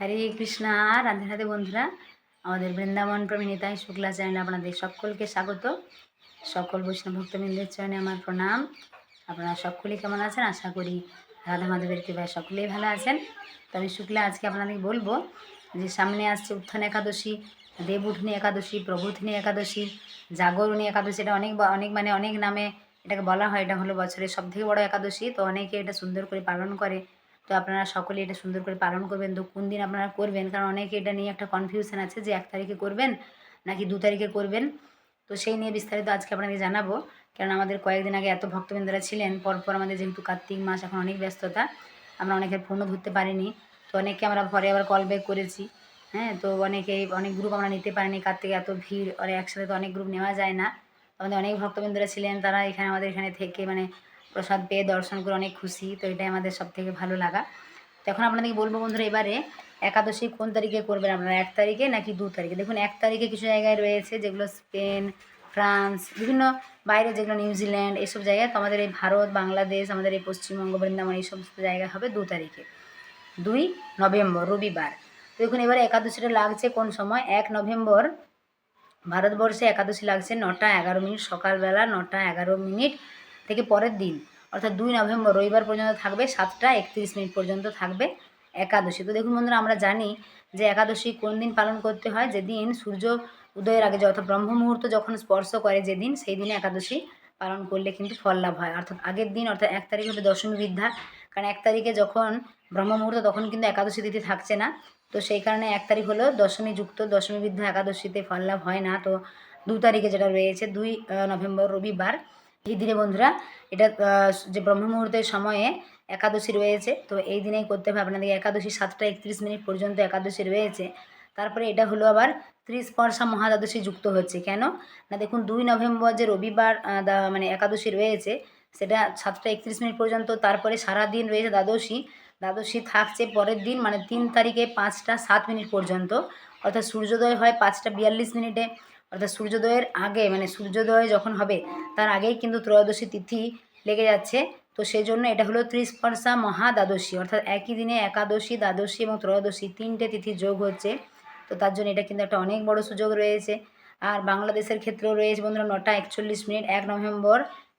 হরে কৃষ্ণা, রাধে রাধে বন্ধুরা। আমাদের বৃন্দাবন প্রমিনিতায় শুক্লা চ্যানেলে আপনাদের সকলকে স্বাগত। সকল বৈষ্ণব ভক্তবৃন্দের চরণে আমার প্রণাম। আপনারা সকলেই কেমন আছেন? আশা করি রাধা মাধবের কৃপায় সকলেই ভালো আছেন। তো আমি শুক্লা, আজকে আপনাদের বলব যে সামনে আসছে উত্থান একাদশী দেব উঠনি একাদশী প্রভুথনী একাদশী, জাগরণী একাদশী। এটা অনেক অনেক মানে অনেক নামে এটাকে বলা হয়। এটা হলো বছরের সবথেকে বড় একাদশী। তো অনেকে এটা সুন্দর করে পালন করে। তো আপনারা সকলে এটা সুন্দর করে পালন করবেন। তো কোন দিন আপনারা করবেন? কারণ অনেকে এটা নিয়ে একটা কনফিউশন আছে যে এক তারিখে করবেন নাকি দু তারিখে করবেন? তো সেই নিয়ে বিস্তারিত আজকে আপনাকে জানাব। কারণ আমাদের কয়েকদিন আগে এত ভক্তবৃন্দরা ছিলেন, পরপর আমাদের যেহেতু কার্তিক মাস, এখন অনেক ব্যস্ততা, আমরা অনেকের ফোনও ধরতে পারিনি। তো অনেককে আমরা পরে আবার কল ব্যাক করেছি। হ্যাঁ তো অনেকে অনেক গ্রুপ আমরা নিতে পারিনি। কার্তিকে এত ভিড় আর একসাথে তো অনেক গ্রুপ নেওয়া যায় না। আমাদের অনেক ভক্তবৃন্দরা ছিলেন, তারা এখানে আমাদের এখানে থেকে মানে প্রসাদ পেয়ে দর্শন করে অনেক খুশি, তো এটাই আমাদের সব থেকে ভালো লাগা। তো এখন আপনাদেরকে বলব বন্ধুরা, এবারে একাদশী কোন তারিখে করবেন আপনারা, এক তারিখে নাকি দু তারিখে? দেখুন, এক তারিখে কিছু জায়গায় রয়েছে, যেগুলো স্পেন, ফ্রান্স, বিভিন্ন বাইরে যেগুলো নিউজিল্যান্ড এইসব জায়গায়। তো আমাদের এই ভারত, বাংলাদেশ, আমাদের এই পশ্চিমবঙ্গ, বৃন্দাবন এই সমস্ত জায়গায় হবে দু তারিখে। দুই নভেম্বর, রবিবার। তো দেখুন, এবারে একাদশীটা লাগছে কোন সময়? এক নভেম্বর, ভারতবর্ষে একাদশী লাগছে নটা এগারো মিনিট, সকালবেলা নটা এগারো মিনিট। থেকে পরের দিন, অর্থাৎ দুই নভেম্বর রবিবার পর্যন্ত থাকবে, সাতটা একত্রিশ মিনিট পর্যন্ত থাকবে একাদশী। তো দেখুন বন্ধুরা, আমরা জানি যে একাদশী কোন দিন পালন করতে হয়? যেদিন সূর্য উদয়ের আগে অর্থাৎ ব্রহ্ম মুহূর্ত যখন স্পর্শ করে, যেদিন সেই দিনে একাদশী পালন করলে কিন্তু ফল লাভ হয়। অর্থাৎ আগের দিন, অর্থাৎ এক তারিখ হবে দশমী বিদ্যা। কারণ এক তারিখে যখন ব্রহ্ম মুহূর্ত তখন কিন্তু একাদশী তিথি থাকছে না। তো সেই কারণে এক তারিখ হলো দশমী যুক্ত, দশমী বিদ্যা একাদশীতে ফল লাভ হয় না। তো দু তারিখে যেটা রয়েছে, দুই নভেম্বর রবিবার। এই দিনে বন্ধুরা, এটা যে ব্রহ্ম মুহূর্তের সময়ে একাদশী রয়েছে, তো এই দিনেই করতে হবে আপনাদের একাদশী সাতটা একত্রিশ মিনিট পর্যন্ত একাদশী রয়েছে। তারপরে এটা হলো আবার ত্রিশ পরশা মহাদ্বাদশী যুক্ত হচ্ছে। কেন? না, দেখুন, দুই নভেম্বর যে রবিবার মানে একাদশী রয়েছে, সেটা সাতটা একত্রিশ মিনিট পর্যন্ত, তারপরে সারা দিন রয়েছে দ্বাদশী। দ্বাদশী থাকছে পরের দিন মানে তিন তারিখে পাঁচটা সাত মিনিট পর্যন্ত। অর্থাৎ সূর্যোদয় হয় পাঁচটা বিয়াল্লিশ মিনিটে। অর্থাৎ সূর্যোদয়ের আগে মানে সূর্যোদয় যখন হবে, তার আগেই কিন্তু ত্রয়োদশী তিথি লেগে যাচ্ছে। তো সেই জন্য এটা হলো ত্রিস্পর্শা মহা দ্বাদশী অর্থাৎ একই দিনে একাদশী, দ্বাদশী এবং ত্রয়োদশী তিনটে তিথি যোগ হচ্ছে। তো তার জন্য এটা কিন্তু একটা অনেক বড় সুযোগ রয়েছে। আর বাংলাদেশের ক্ষেত্রেও রয়েছে বন্ধুরা নটা একচল্লিশ মিনিট এক নভেম্বর।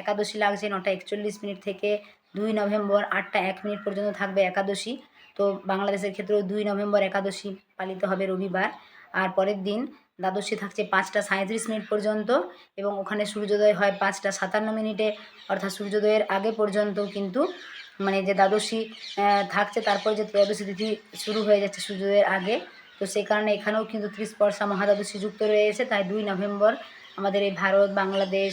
একাদশী লাগছে নটা একচল্লিশ মিনিট থেকে দুই নভেম্বর আটটা এক মিনিট পর্যন্ত থাকবে একাদশী। তো বাংলাদেশের ক্ষেত্রেও দুই নভেম্বর একাদশী পালিত হবে রবিবার। আর পরের দিন দ্বাদশী থাকছে পাঁচটা সাঁত্রিশ মিনিট পর্যন্ত এবং ওখানে সূর্যোদয় হয় পাঁচটা সাতান্ন মিনিটে, অর্থাৎ সূর্যোদয়ের আগে পর্যন্ত কিন্তু মানে যে দ্বাদশী থাকছে তারপর যে ত্রয়োদশী তিথি শুরু হয়ে যাচ্ছে সূর্যোদয়ের আগে। তো সেই কারণে এখানেও কিন্তু ত্রিশ পরশা মহাদ্বাদশী যুক্ত রয়েছে। তাই দুই নভেম্বর আমাদের এই ভারত, বাংলাদেশ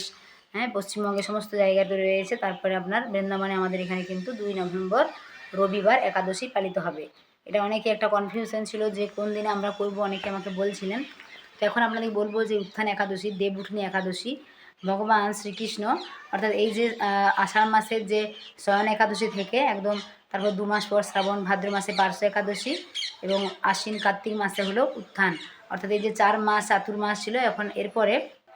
হ্যাঁ পশ্চিমবঙ্গে সমস্ত জায়গাতে রয়েছে। তারপরে আপনার বৃন্দাবনে আমাদের এখানে কিন্তু দুই নভেম্বর রবিবার একাদশী পালিত হবে। এটা অনেকে একটা কনফিউশন ছিল যে কোন দিনে আমরা করব, অনেকে আমাকে বলছিলেন। তো এখন আপনাদের বলব যে উত্থান একাদশী দেব উঠনি একাদশী, ভগবান শ্রীকৃষ্ণ। অর্থাৎ এই যে আষাঢ় মাসের যে শয়ন একাদশী থেকে একদম তারপর দু মাস পর শ্রাবণ, ভাদ্র মাসে পার্শ্ব একাদশী এবং আশ্বিন কার্তিক মাসে হলো উত্থান। অর্থাৎ এই যে চার মাস, চাতুর মাস ছিল, এখন এরপরে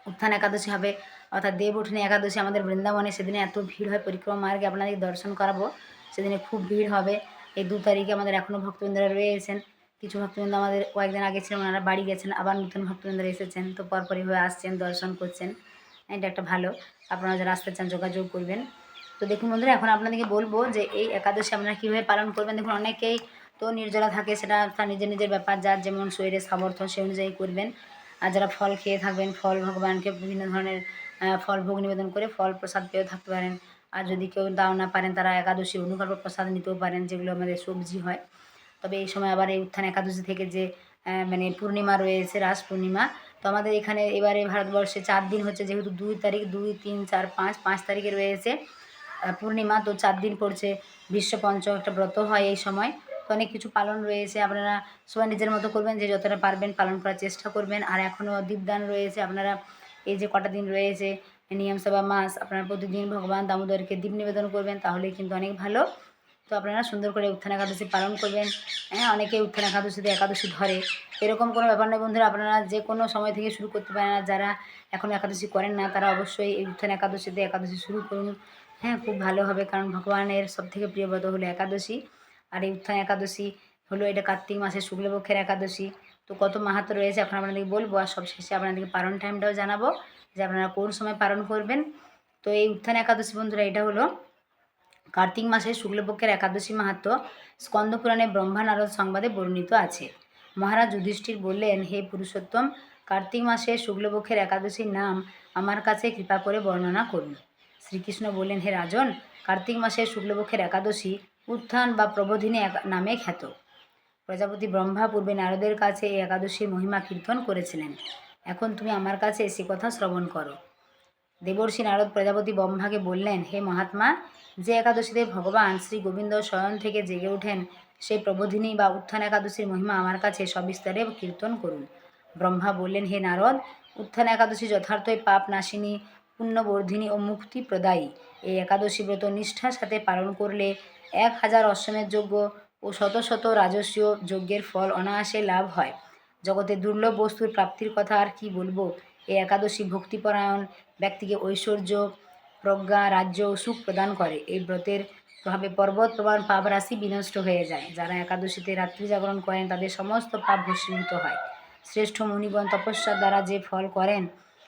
উত্থান একাদশী হবে। অর্থাৎ দেব উঠনি একাদশী আমাদের বৃন্দাবনে সেদিনে এত ভিড় হয় পরিক্রমা মার্গে আপনাদের দর্শন করাবো। সেদিনে খুব ভিড় হবে। এই দু তারিখে আমাদের এখনও ভক্তবৃন্দরা রয়েছেন। কিছু ভক্তবৃন্দ আমাদের কয়েকদিন আগে ছিলেন, ওনারা বাড়ি গেছেন, আবার নতুন ভক্তবৃন্দরা এসেছেন, তো পরপরই হয়ে আসছেন, দর্শন করছেন। এটা একটা ভালো। আপনারা যারা আসতে চান, যোগাযোগ করবেন। তো দেখুন বন্ধুরা, এখন আপনাদেরকে বলব যে এই একাদশী আপনারা কীভাবে পালন করবেন? দেখুন, অনেকেই তো নির্জলা থাকে, সেটা তার নিজের নিজের ব্যাপার, যার যেমন শরীরের সামর্থ্য সেই অনুযায়ী করবেন। আর যারা ফল খেয়ে থাকবেন, ফল ভগবানকে বিভিন্ন ধরনের ফল ভোগ নিবেদন করে ফল প্রসাদ পেয়েও থাকতে পারেন। আর যদি কেউ দাও না পারেন, তারা একাদশী অনুকল্প প্রসাদ নিতেও পারেন, যেগুলো আমাদের সবজি হয়। তবে এই সময় আবার এই উত্থান একাদশী থেকে যে মানে পূর্ণিমা রয়েছে, রাস পূর্ণিমা, তো আমাদের এখানে এবারে ভারতবর্ষে চার দিন হচ্ছে যেহেতু দুই তারিখ, দুই, তিন, চার, পাঁচ পাঁচ তারিখে রয়েছে পূর্ণিমা, তো চার দিন পড়ছে বিশ্ব পঞ্চম একটা ব্রত হয় এই সময়, তো অনেক কিছু পালন রয়েছে, আপনারা সবাই নিজের মতো করবেন যে যতটা পারবেন পালন করার চেষ্টা করবেন, আর এখনও দীপদান রয়েছে, আপনারা এই যে কটা দিন রয়েছে, নিয়ম সেবা মাস, আপনারা প্রতিদিন ভগবান দামোদরকে দীপ নিবেদন করবেন, তাহলেই কিন্তু অনেক ভালো তো আপনারা সুন্দর করে উত্থান একাদশী পালন করবেন। হ্যাঁ অনেকে উত্থান একাদশীতে একাদশী ধরে। এরকম কোনো ব্যাপার নয় বন্ধুরা, আপনারা যে কোনো সময় থেকে শুরু করতে পারেন আর যারা এখন একাদশী করেন না, তারা অবশ্যই এই উত্থান একাদশীতে একাদশী শুরু করুন। হ্যাঁ খুব ভালো হবে কারণ ভগবানের সবথেকে প্রিয় ব্রত হলো একাদশী। আর এই উত্থান একাদশী হলো এটা কার্তিক মাসের শুক্লপক্ষের একাদশী। তো কত মাহাত্ম রয়েছে এখন আপনাদেরকে বলব আর সবশেষে আপনাদেরকে পালন টাইমটাও জানাব যে আপনারা কোন সময় পালন করবেন। তো এই উত্থান একাদশী বন্ধুরা, এটা হলো কার্তিক মাসের শুক্লপক্ষের একাদশী মাহাত্ম স্কন্দপুরাণে ব্রহ্মা নারদ সংবাদে বর্ণিত আছে। মহারাজ যুধিষ্ঠির বললেন, হে পুরুষোত্তম, কার্তিক মাসে শুক্লপক্ষের একাদশীর নাম আমার কাছে কৃপা করে বর্ণনা করুন। শ্রীকৃষ্ণ বললেন, হে রাজন, কার্তিক মাসের শুক্লপক্ষের একাদশী উত্থান বা প্রবোধিনী নামে খ্যাত। প্রজাপতি ব্রহ্মা পূর্বে নারদের কাছে এই একাদশীর মহিমা কীর্তন করেছিলেন। এখন তুমি আমার কাছে সে কথা শ্রবণ করো। দেবর্ষি নারদ প্রজাপতি ব্রহ্মাকে বললেন, হে মহাত্মা, যে একাদশীতে ভগবান শ্রী গোবিন্দ স্বয়ং থেকে জেগে ওঠেন সেই প্রবোধিনী বা উত্থান একাদশীর মহিমা আমার কাছে সবিস্তারে কীর্তন করুন। ব্রহ্মা বললেন, হে নারদ, উত্থান একাদশী যথার্থই পাপ নাশিনী, পুণ্যবর্ধিনী ও মুক্তি প্রদায়ী। এই একাদশী ব্রত নিষ্ঠার সাথে পালন করলে এক হাজার অশ্বমের যজ্ঞ ও শত শত রাজস্বীয় যজ্ঞের ফল অনায়াসে লাভ হয়। জগতে দুর্লভ বস্তুর প্রাপ্তির কথা আর কি বলব? এই একাদশী ভক্তিপরায়ণ ব্যক্তিকে ঐশ্বর্য, প্রজ্ঞা, রাজ্য ও সুখ প্রদান করে। এই ব্রতের প্রভাবে পর্বত প্রমাণ পাপ রাশি বিনষ্ট হয়ে যায়। যারা একাদশীতে রাত্রি জাগরণ করেন, তাদের সমস্ত পাপ ভস্মীভূত হয়। শ্রেষ্ঠ মুনিগণ তপস্যার দ্বারা যে ফল করেন,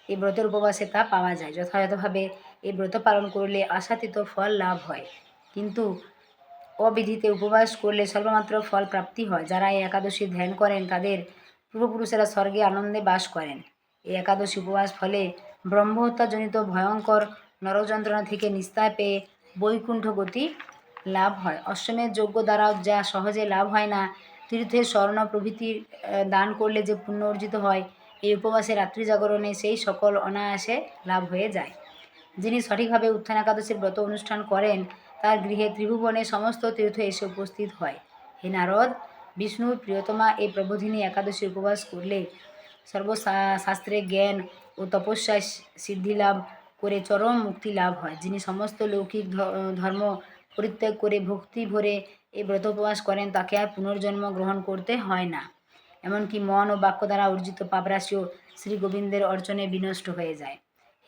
এই ব্রতের উপবাসে তা পাওয়া যায়। যথাযথভাবে এই ব্রত পালন করলে আশাতীত ফল লাভ হয়। কিন্তু অবিধিতে উপবাস করলে সর্বমাত্র ফল প্রাপ্তি হয়। যারা এই একাদশী ধ্যান করেন, তাদের পূর্বপুরুষেরা স্বর্গে আনন্দে বাস করেন। এই একাদশী উপবাস ফলে ব্রহ্মহত্যাজনিত ভয়ঙ্কর নরযন্ত্রণা থেকে নিস্তার পেয়ে বৈকুণ্ঠ গতি লাভ হয়। অশ্বমের যোগ্য দ্বারাও যা সহজে লাভ হয় না তীর্থের স্বর্ণ প্রভৃতির আহ, দান করলে যে পুণ্য অর্জিত হয় এই উপবাসে রাত্রি জাগরণে সেই সকল অনায়াসে লাভ হয়ে যায়। যিনি সঠিকভাবে উত্থান একাদশীর ব্রত অনুষ্ঠান করেন তার গৃহে ত্রিভুবনে সমস্ত তীর্থ এসে উপস্থিত হয়। হে নারদ বিষ্ণুর প্রিয়তমা এই প্রবোধিনী একাদশী উপবাস করলে সর্বশাস্ত্রে জ্ঞান ও তপস্যায় সিদ্ধিলাভ করে চরম মুক্তি লাভ হয়। যিনি সমস্ত লৌকিক ধর্ম পরিত্যাগ করে ভক্তি ভরে এই ব্রত উপবাস করেন, তাকে আর পুনর্জন্ম গ্রহণ করতে হয় না। এমনকি মন ও বাক্য দ্বারা অর্জিত পাপরাশিও শ্রী গোবিন্দের অর্চনে বিনষ্ট হয়ে যায়।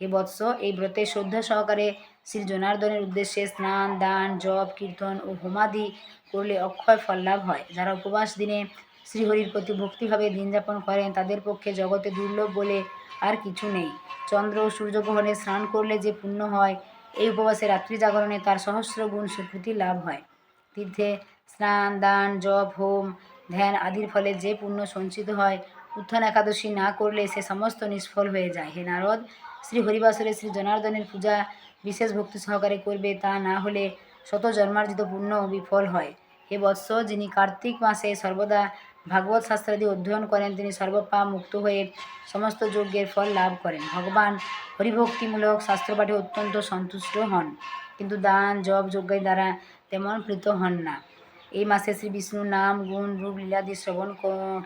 হে বৎস, এই ব্রতে শ্রদ্ধা সহকারে শ্রী জনার্দনের উদ্দেশ্যে স্নান, দান, জপ, কীর্তন ও হোমাদি করলে অক্ষয় ফল লাভ হয়, যারা উপবাস দিনে শ্রীহরির প্রতি ভক্তিভাবে দিন যাপন করেন, তাদের পক্ষে জগতে দুর্লভ বলে আর কিছু নেই। চন্দ্র ও সূর্যগ্রহণে স্নান করলে যে পুণ্য হয়, এই উপবাসে রাত্রি জাগরণে তার সহস্র গুণ স্বীকৃতি লাভ হয়। তীর্থে স্নান, দান, জপ, হোম, ধ্যান আদির ফলে যে পুণ্য সঞ্চিত হয়, উত্থান একাদশী না করলে সে সমস্ত নিষ্ফল হয়ে যায়। হে নারদ শ্রী হরিবাসরে শ্রী জনার্দনের পূজা বিশেষ ভক্তি সহকারে করবে, তা না হলে শত জন্মার্জিত পুণ্য বিফল হয়। হে বৎস, যিনি কার্তিক মাসে সর্বদা ভাগবত শাস্ত্রাদি অধ্যয়ন করেন, তিনি সর্বপাপ মুক্ত হয়ে সমস্ত যজ্ঞের ফল লাভ করেন। ভগবান হরিভক্তিমূলক শাস্ত্রপাঠে অত্যন্ত সন্তুষ্ট হন, কিন্তু দান, জপ, যজ্ঞের দ্বারা তেমন প্রীত হন না। এই মাসে শ্রী বিষ্ণুর নাম, গুণ, রূপ, লীলাদি শ্রবণ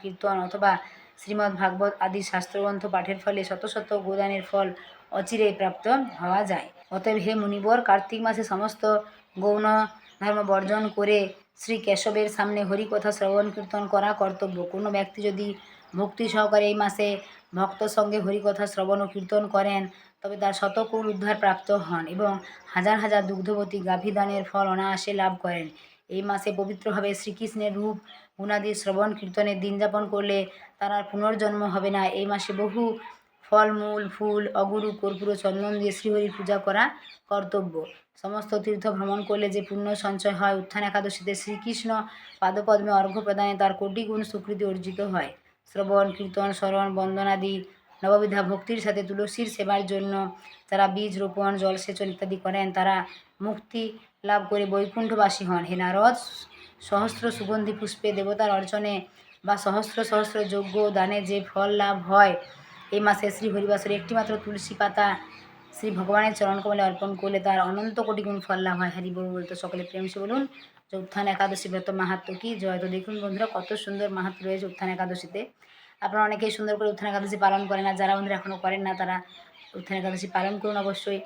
কীর্তন অথবা শ্রীমদ্ ভাগবত আদি শাস্ত্রগ্রন্থ পাঠের ফলে শত শত গোদানের ফল অচিরেই প্রাপ্ত হওয়া যায়। অতএব হে মুনিবর, কার্তিক মাসে সমস্ত গৌণ ধর্ম বর্জন করে শ্রী কেশবের সামনে হরিকথা শ্রবণ কীর্তন করা কর্তব্য। কোনো ব্যক্তি যদি ভক্তি সহকারে এই মাসে ভক্ত সঙ্গে হরিকথা শ্রবণ ও কীর্তন করেন, তবে তার শতকুল উদ্ধার প্রাপ্ত হন এবং হাজার হাজার দুগ্ধবতী গাভীদানের ফল অনায়াসে লাভ করেন। এই মাসে পবিত্রভাবে শ্রীকৃষ্ণের রূপ, গুণাদি শ্রবণ কীর্তনের দিন যাপন করলে তার পুনর্জন্ম হবে না। এই মাসে বহু ফলমূল, ফুল, অগুরু, কর্পূর, চন্দন দিয়ে শ্রীহরির পূজা করা কর্তব্য। সমস্ত তীর্থ ভ্রমণ করলে যে পুণ্য সঞ্চয় হয়, উত্থান একাদশীতে শ্রীকৃষ্ণ পাদপদ্মে অর্ঘ্য প্রদানে তার কোটি গুণ স্বীকৃতি অর্জিত হয়। শ্রবণ, কীর্তন, স্মরণ বন্দনাদি নববিধা ভক্তির সাথে তুলসীর সেবার জন্য যারা বীজ রোপণ, জলসেচন ইত্যাদি করেন, তারা মুক্তি লাভ করে বৈকুণ্ঠবাসী হন। হে নারদ, সহস্র সুগন্ধি পুষ্পে দেবতার অর্চনে বা সহস্র সহস্র ও দানে যে ফল লাভ হয় এই মাসে শ্রী হরিবাসরে একটিমাত্র তুলসী পাতা শ্রী ভগবানের চরণ চরণকমলে অর্পণ করলে তার অনন্ত কোটি গুণ ফল লাভ হয়। হরি বল তো সকলে প্রেম সে বলুন যে উত্থান একাদশী ব্রত মাহাত্ম কি? জয় তো দেখুন বন্ধুরা, কত সুন্দর মাহাত্ম রয়েছে উত্থান একাদশীতে। আপনারা অনেকেই সুন্দর করে উত্থান একাদশী পালন করেন আর যারা বন্ধুরা এখনও করেন না, তারা উত্থান একাদশী পালন করুন অবশ্যই।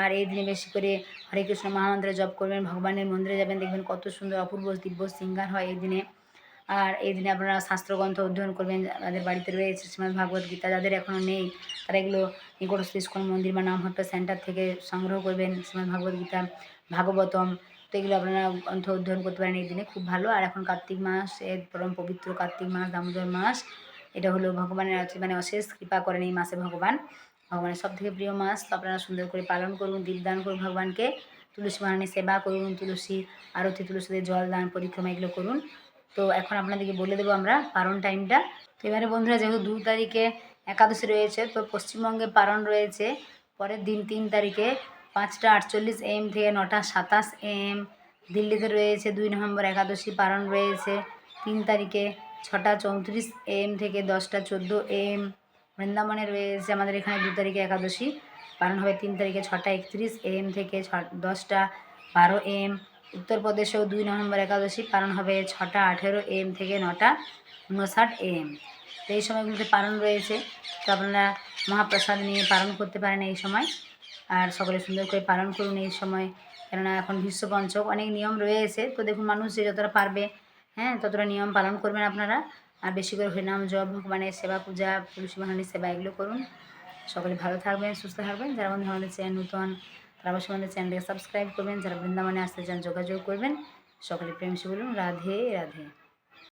আর এই দিনে বেশি করে হরে কৃষ্ণ মহামন্ত্রে জপ করবেন, ভগবানের মন্দিরে যাবেন, দেখবেন কত সুন্দর অপূর্ব দিব্য সিঙ্গার হয় এই দিনে। আর এই দিনে আপনারা শাস্ত্রগ্রন্থ অধ্যয়ন করবেন, যাদের বাড়িতে রয়েছে শ্রীমদ্ ভাগবত গীতা, যাদের এখনও নেই, তারা এগুলো নিকটস্থ ইস্কন মন্দির বা নামহট্ট সেন্টার থেকে সংগ্রহ করবেন শ্রীমদ্ ভাগবত গীতা, ভাগবতম। তো এগুলো আপনারা গ্রন্থ অধ্যয়ন করতে পারেন এই দিনে, খুব ভালো। আর এখন কার্তিক মাস, এর পরম পবিত্র কার্তিক মাস, দামোদর মাস। এটা হলো ভগবানের মানে অশেষ কৃপা করেন এই মাসে ভগবান। ভগবানের সব থেকে প্রিয় মাস, তো আপনারা সুন্দর করে পালন করুন, দীপদান করুন ভগবানকে। তুলসী মহারানীর সেবা করুন, তুলসী আরতি, তুলসীতে জল দান, পরিক্রমা এগুলো করুন। তো এখন আপনাদেরকে বলে দেবো আমরা পারণ টাইমটা তো এবারে বন্ধুরা, যেহেতু দু তারিখে একাদশী রয়েছে, তো পশ্চিমবঙ্গে পারণ রয়েছে। পরের দিন তিন তারিখে পাঁচটা আটচল্লিশ এম থেকে নটা সাতাশ এম দিল্লিতে রয়েছে দুই নভেম্বর একাদশী পারণ রয়েছে। তিন তারিখে ছটা চৌত্রিশ এম থেকে দশটা চোদ্দ এম বৃন্দাবনে রয়েছে আমাদের এখানে দু তারিখে একাদশী। পালন হবে তিন তারিখে ছটা একত্রিশ এম থেকে ছ দশটা বারো এম উত্তরপ্রদেশেও দুই নভেম্বর একাদশী পালন হবে ছটা আঠেরো এম থেকে নটা উনষাট এম। তো এই সময়গুলোতে পালন রয়েছে। তো আপনারা মহাপ্রসাদ নিয়ে পালন করতে পারেন এই সময়। আর সকলে সুন্দর করে পালন করুন এই সময়। কেননা এখন ভীষ্ম পঞ্চক অনেক নিয়ম রয়েছে। তো দেখুন, মানুষ যে যতটা পারবে হ্যাঁ ততটা নিয়ম পালন করবেন আপনারা। আর বেশি করে হরিনাম, জপ, ভগবানের সেবা, পূজা, তুলসী মহারানীর সেবা এগুলো করুন। সকলে ভালো থাকবেন, সুস্থ থাকবেন। যারা আমাদের চ্যানেল নতুন তারা অবশ্যই আমাদের চ্যানেলকে সাবস্ক্রাইব করবেন, যারা বৃন্দাবনে আসতে চান যোগাযোগ করবেন। সকলে প্রেম সে বলুন রাধে রাধে।